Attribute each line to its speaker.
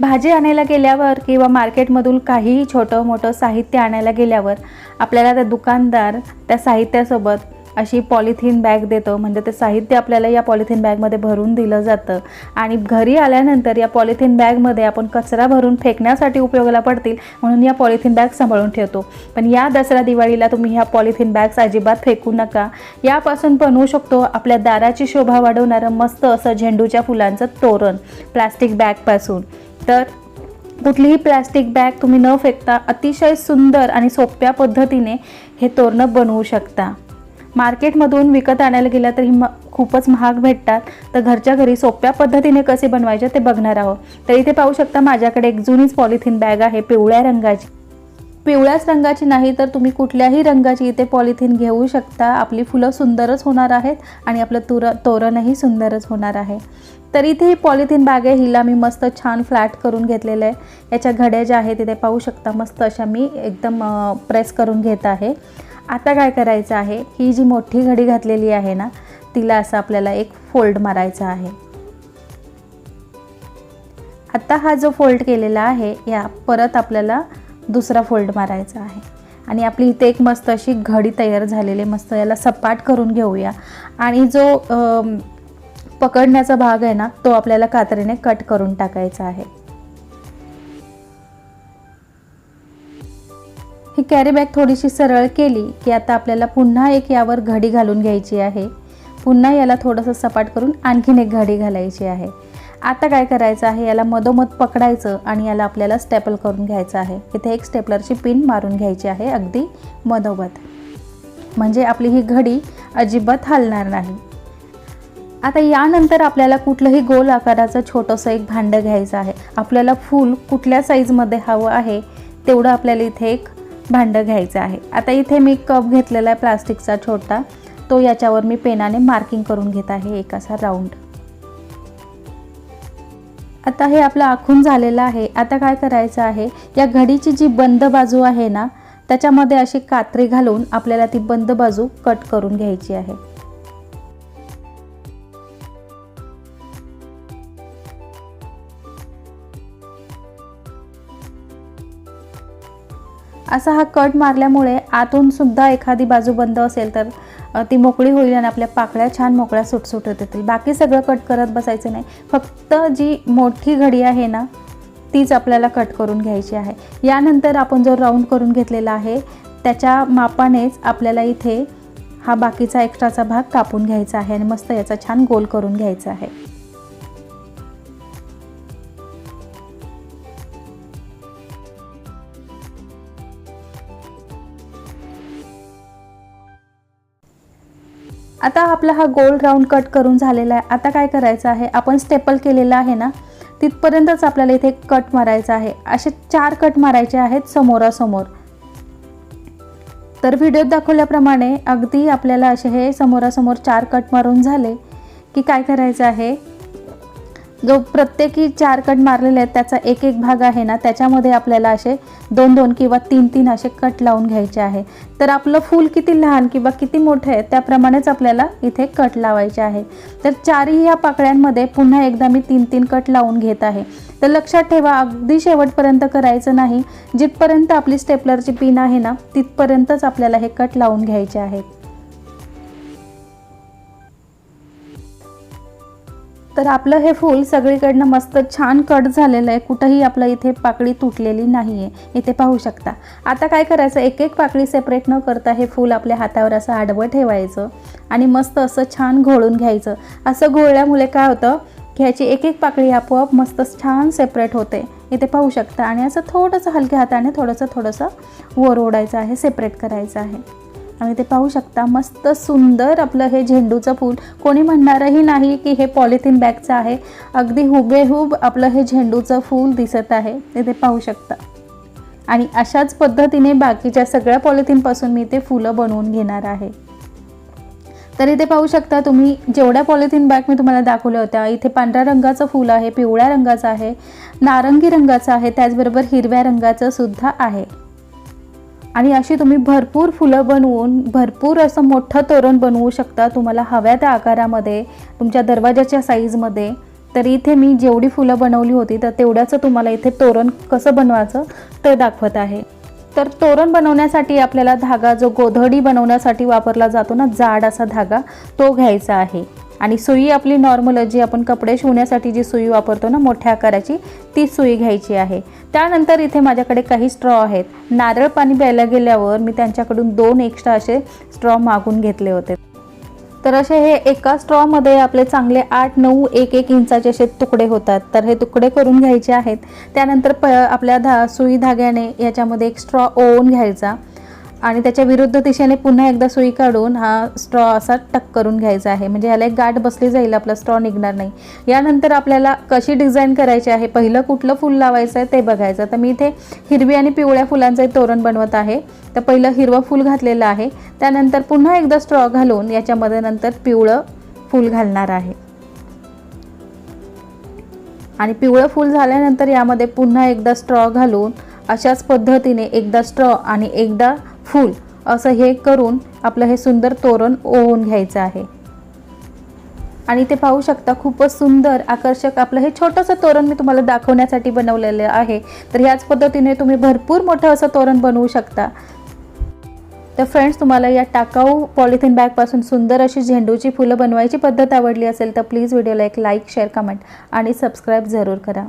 Speaker 1: भाजी आणायला गेल्यावर किंवा मार्केटमधून काहीही छोटं मोठं साहित्य आणायला गेल्यावर आपल्याला त्या दुकानदार त्या साहित्यासोबत अशी पॉलिथिन बॅग देतो. म्हणजे ते साहित्य आपल्याला या पॉलिथिन बॅगमध्ये भरून दिलं जातं. आणि घरी आल्यानंतर या पॉलिथिन बॅगमध्ये आपण कचरा भरून फेकण्यासाठी उपयोगाला पडतील म्हणून या पॉलिथिन बॅग सांभाळून ठेवतो. पण या दसरा दिवाळीला तुम्ही ह्या पॉलिथिन बॅग्स अजिबात फेकू नका. यापासून बनवू शकतो आपल्या दाराची शोभा वाढवणारं मस्त असं झेंडूच्या फुलांचं तोरण प्लास्टिक बॅगपासून. तर कुठलीही प्लॅस्टिक बॅग तुम्ही न फेकता अतिशय सुंदर आणि सोप्या पद्धतीने हे तोरणं बनवू शकता. मार्केटमधून विकत आणायला गेलं तरी म खूपच महाग भेटतात. तर घरच्या घरी सोप्या पद्धतीने कसे बनवायचे ते बघणार आहोत. तर इथे पाहू शकता माझ्याकडे एक जुनीच पॉलिथिन बॅग आहे पिवळ्या रंगाची. पिवळ्याच रंगाची नाही तर तुम्ही कुठल्याही रंगाची इथे पॉलिथिन घेऊ शकता. आपली फुलं सुंदरच होणार आहेत आणि आपलं तुर तोरणही सुंदरच होणार आहे. तर इथे ही पॉलिथिन बॅग आहे हिला मी मस्त छान फ्लॅट करून घेतलेलं आहे. याच्या घड्या ज्या आहेत तिथे पाहू शकता मस्त अशा मी एकदम प्रेस करून घेत आहे. आता काय करायचं आहे? ही जी मोठी घडी घातलेली आहे ना तिला असं आपल्याला एक फोल्ड मारायचा आहे. आता हा जो फोल्ड केलेला आहे या परत आपल्याला दुसरा फोल्ड मारायचा आहे. आणि आपली इथे एक मस्त अशी घडी तयार झालेली मस्त याला सपाट करून घेऊया. आणि जो पकडण्याचा भाग आहे ना तो आपल्याला कात्रीने कट करून टाकायचा आहे. ही कॅरी बॅग थोडीशी सरळ केली की आता आपल्याला पुन्हा एक यावर घडी घालून घ्यायची आहे. पुन्हा याला थोडंसं सपाट करून आणखीन एक घडी घालायची आहे. आता काय करायचं आहे? याला मधोमध पकडायचं आणि याला आपल्याला स्टेपल करून घ्यायचं आहे. इथे एक स्टेपलरची पिन मारून घ्यायची आहे अगदी मधोमध. म्हणजे आपली ही घडी अजिबात हलणार नाही. आता यानंतर आपल्याला कुठलंही गोल आकाराचं छोटंसं एक भांडं घ्यायचं आहे. आपल्याला फूल कुठल्या साईजमध्ये हवं आहे तेवढं आपल्याला इथे एक भांडं घ्यायचं आहे. आता इथे मी कप घेतलेला आहे प्लास्टिकचा छोटा. तो याच्यावर मी पेनाने मार्किंग करून घेत आहे एक असा राऊंड. आता हे आपलं आखून झालेलं आहे. आता काय करायचं आहे? या घडीची जी बंद बाजू आहे ना त्याच्यामध्ये अशी कात्री घालून आपल्याला ती बंद बाजू कट करून घ्यायची आहे. असा हा कट मारल्यामुळे आतून सुद्धा एखादी बाजू बंद असेल तर ती मोकळी होईल आणि आपल्या पाकळ्या छान मोकळ्या सुटसुटत येतील. बाकी सगळं कट करत बसायचं नाही. फक्त जी मोठी घडी आहे ना तीच आपल्याला कट करून घ्यायची आहे. यानंतर आपण जो राऊंड करून घेतलेला आहे त्याच्या मापानेच आपल्याला इथे हा बाकीचा एक्स्ट्राचा भाग कापून घ्यायचा आहे आणि मस्त याचा छान गोल करून घ्यायचा आहे. आता आपला हा गोल राऊंड कट करून झालेला आहे. आता काय करायचं आहे? आपण स्टेपल केलेला आहे ना तिथपर्यंतच आपल्याला इथे कट मारायचा आहे. असे चार कट मारायचे आहेत समोरासमोर. तर व्हिडिओत दाखवल्याप्रमाणे अगदी आपल्याला असे हे समोरासमोर चार कट मारून झाले की काय करायचं आहे? जो प्रत्येकी चार कट मारलेले आहेत त्याचा एक एक भाग आहे ना त्याच्यामध्ये आपल्याला असे दोन दोन किंवा तीन तीन असे कट लावून घ्यायचे आहे. तर आपलं फूल किती लहान किंवा किती मोठं आहे त्याप्रमाणेच आपल्याला इथे कट लावायचे आहे. तर चारही या पाकळ्यांमध्ये पुन्हा एकदा मी तीन तीन कट लावून घेत आहे. तर लक्षात ठेवा अगदी शेवटपर्यंत करायचं नाही. जिथपर्यंत आपली स्टेपलरची पिन आहे ना तिथपर्यंतच आपल्याला हे कट लावून घ्यायचे आहेत. तर आपलं हे फूल सगळीकडनं मस्त छान कट झालेलं आहे. कुठंही आपलं इथे पाकळी तुटलेली नाही आहे इथे पाहू शकता. आता काय करायचं? एक एक पाकळी सेपरेट न करता हे फूल आपल्या हातावर असं आडवं ठेवायचं आणि मस्त असं छान घोळून घ्यायचं. असं घोळल्यामुळे काय होतं? घ्यायची ह्याची एक एक पाकळी आपोआप मस्त छान सेपरेट होते. इथे पाहू शकता. आणि असं थोडंसं हलक्या हाताने थोडंसं थोडंसं वर ओढायचं आहे सेपरेट करायचं आहे. आणि ते पाहू शकता मस्त सुंदर आपलं हे झेंडूचं फूल. कोणी म्हणणारही नाही की हे पॉलिथिन बॅगचं आहे. अगदी हुबेहूब आपलं हे झेंडूचं फूल दिसत आहे. ते ते पाहू शकता. आणि अशाच पद्धतीने बाकीच्या सगळ्या पॉलिथिनपासून मी ते फुलं बनवून घेणार आहे. तर इथे पाहू शकता तुम्ही जेवढ्या पॉलिथिन बॅग मी तुम्हाला दाखवल्या होत्या इथे पांढऱ्या रंगाचं फूल आहे पिवळ्या रंगाचं आहे नारंगी रंगाचं आहे त्याचबरोबर हिरव्या रंगाचं सुद्धा आहे. आणि अशी तुम्ही भरपूर फुलं बनवून भरपूर असं मोठं तोरण बनवू शकता तुम्हाला हव्या त्या आकारामध्ये तुमच्या दरवाजाच्या साईजमध्ये तर इथे मी जेवढी फुलं बनवली होती तर तेवढ्याचं तुम्हाला इथे तोरण कसं बनवायचं ते दाखवत आहे. तर तोरण बनवण्यासाठी आपल्याला धागा जो गोधडी बनवण्यासाठी वापरला जातो ना जाड असा धागा तो घ्यायचा आहे. आणि सुई आपली नॉर्मल जी आपण कपडे शिवण्यासाठी जी सुई वापरतो ना मोठ्या आकाराची ती सुई घ्यायची आहे. त्यानंतर इथे माझ्याकडे काही स्ट्रॉ आहेत. नारळ पाणी प्यायला गेल्यावर मी त्यांच्याकडून दोन एक्स्ट्रा असे स्ट्रॉ मागून घेतले होते. तर असे हे एका स्ट्रॉमध्ये आपले चांगले आठ नऊ एक एक इंचाचे असे तुकडे होतात. तर हे तुकडे करून घ्यायचे आहेत. त्यानंतर प आपल्या धा सुई धाग्याने याच्यामध्ये एक स्ट्रॉ ओवून घ्यायचा. आणि त्याच्या विरुद्ध दिशेने पुन्हा एकदा सुई काढून हा स्ट्रॉ असा टक करून घ्यायचा आहे. म्हणजे ह्याला एक गाठ बसली जाईल आपला स्ट्रॉ निघणार नाही. यानंतर आपल्याला कशी डिझाईन करायची आहे पहिलं कुठलं फूल लावायचं आहे ते बघायचं. तर मी इथे हिरवी आणि पिवळ्या फुलांचं एक तोरण बनवत आहे. तर पहिलं हिरवं फूल घातलेलं आहे. त्यानंतर पुन्हा एकदा स्ट्रॉ घालून याच्यामध्ये नंतर पिवळं फूल घालणार आहे. आणि पिवळं फूल झाल्यानंतर यामध्ये पुन्हा एकदा स्ट्रॉ घालून अशाच पद्धतीने एकदा स्ट्रॉ आणि एकदा फूल असं हे करून आपलं हे सुंदर तोरण ओवून घ्यायचं आहे. आणि ते पाहू शकता खूपच सुंदर आकर्षक आपलं हे छोटंसं तोरण मी तुम्हाला दाखवण्यासाठी बनवलेलं आहे. तर ह्याच पद्धतीने तुम्ही भरपूर मोठं असं तोरण बनवू शकता. तर फ्रेंड्स तुम्हाला या टाकाऊ पॉलिथिन बॅगपासून सुंदर अशी झेंडूची फुलं बनवायची पद्धत आवडली असेल तर प्लीज व्हिडिओला एक लाईक शेअर कमेंट आणि सबस्क्राईब जरूर करा.